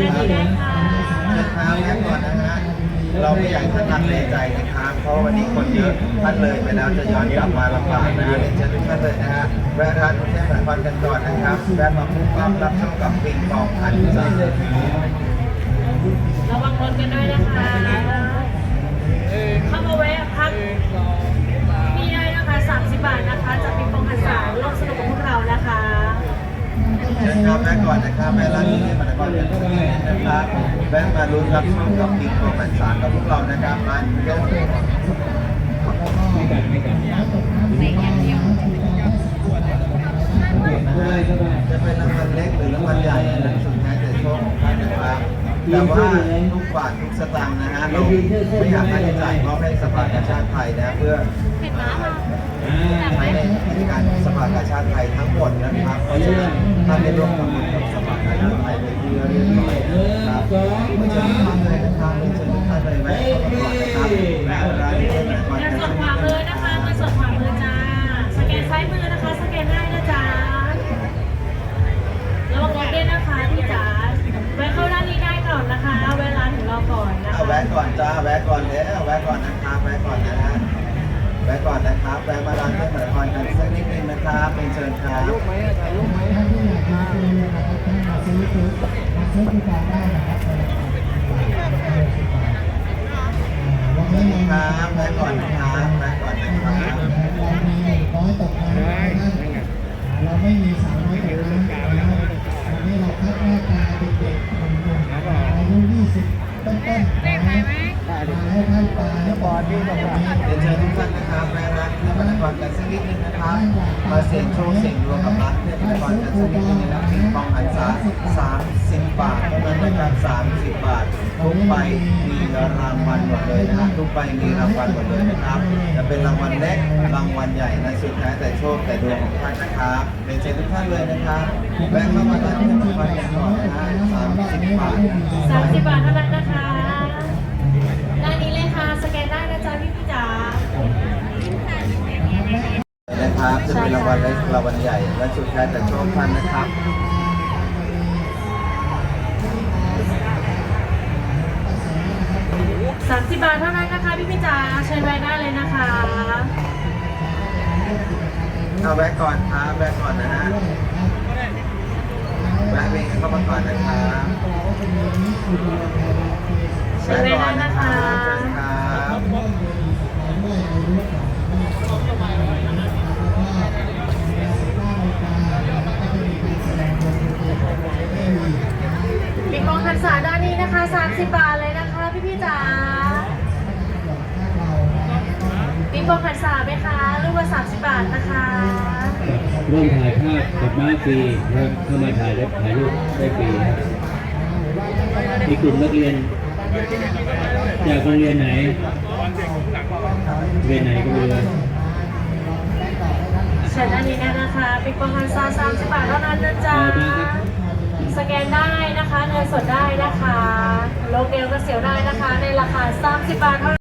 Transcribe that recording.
นะครับจะท้าแม่ก่อนนะฮะ เราไม่อยากท่ลักในใจนะครับ เพราะวันนี้คนเยอะท่านเลยไปแล้วจะย้อนกลับมาลำบากนะฮะเชิญท่านเลยนะฮะแวะร้านกรุงเทพมหนกันก่อนนะครับแวะมาพุ่งความรับชมกับปิงปองพันธุ์จ้าระวังรถกันด้วยนะคะ เข้ามาแวะพักมีได้นะคะ 30 บาทนะคะจากปิงปองหันสาร่วมสนุกกับพวกเรานะคะ เชิญครับแม่ก่อนนะครับแม่ร้านกรุงเทพมหานครกัน นิดนึงนะครับแวะมาลุ้นรับชมกับปิงปองพันธุ์จันทร์กับพวกเรานะครับมาเยอะเลยไม่กัดไม่กัดจะเป็นรางวัลเล็กหรือรางวัลใหญ่นั้นสุดแท้แต่โชคของท่านนะครับแต่ว่าทุกบาททุกสตางค์นะฮะเราไม่อยากให้จ่ายมอบให้สภากาชาติไทยนะเพื่อใช้ในกิจการสภากาชาติไทยทั้งหมดนะครับเพราะฉะนั้นท่านได้ร่วมทำบุญกับสภากาชาติ ไทยไปที่เรียบร้อยนะครับไม่เชิญทุกท่านเลยนะครับไม่เชิญทุกท่านเลยแวะเข้ามาก่อนนะครับแวะร้านนี้เลยนะครัเงินสดขวามือนะคะเงินสดขวามือจ้า สแกนซ้ายมือนะคะ สแกนได้นะจ๊ะระวังรถด้วยนะคะพี่จ๋าแวะเข้าด้านนี้ได้ก่อนนะคะแวะร้านของเราก่อนนะเอาคะแวะก่อนจ้าแวะก่อนเลยแวะก่อนนะครับแวะก่อนนะฮะแวะก่อนนะครับแวะมาร้านเพื่อนหมายความกันสักนิดนึงนะครับเป็นเชิญครับ ถ่ายรูปไหมท่านที่ มาซื้อบริการได้นะครับวันนี้ครับแวะก่อนนะครับแวะก่อนนะครับเรามีหนึ่งร้อยตกน้ำท่านเราไม่มีสามร้อยตกน้ำนะครับวันนี้เราคัดหน้าตาเด็กๆหนุ่มๆอายุยี่สิบต้นๆ นะมาให้ท่านตาให้บอดที่ตรงนี้เรียนเชิญทุกท่านนะครับแวะร้านเพื่อนหมายความกันสักนิดนึงนะครับ มาเสียงโชคเสียงดวงกับร้านเพื่อนหมายความกันสักนิดนึงนะครับปิงปองหันษา30บบาทเท่านั้นนะครับ30บบาททุกใบมีรางวัลหมดเลยนะครับทุกใบมีรางวัลหมดเลยนะครับ จะเป็นรางวัลเล็กรางวัลใหญ่นะสุดท้ายแต่โชคแต่ดวงของท่านนะครับเรียนเชิญทุกท่านเลยนะครับแวะเข้ามาร้านเพื่อนหมายความกันก่อนนะฮะ30บาท30บาทเท่านั้นนะคะ นะครับจะเป็นรางวัลเล็กรางวัลใหญ่ และสุดท้ายแต่โชคท่านนะครับ30บาทเท่านั้นนะคะพี่พี่จ๋าเชิญแวะได้เลยนะคะเอาแวะก่อนครับแวะก่อนนะฮะแวะเองเข้ามาก่อนนะครับเชิญแวะได้นะคะ เชิญครับปิงปองหันษาด้านนี้นะคะ 30 บาทเลยนะคะ พี่พี่จ๋าปิงปองหันษาไหมคะลูกละ30 บาทนะคะร่วมถ่ายภาพกับม้าฟรีครับเข้ามาถ่ายได้ถ่ายรูปได้ฟรีครับมีกลุ่มนักเรียนจากโรงเรียนไหนเรียนไหนก็ไม่รู้เชิญด้านนี้ได้นะคะปิงปองหันษา30 บาทเท่านั้นนะจ๊ะ สแกนได้นะคะเงินสดได้นะคะ โลเกลก็เสียวได้นะคะ ในราคา 30 บาทเท่านั้น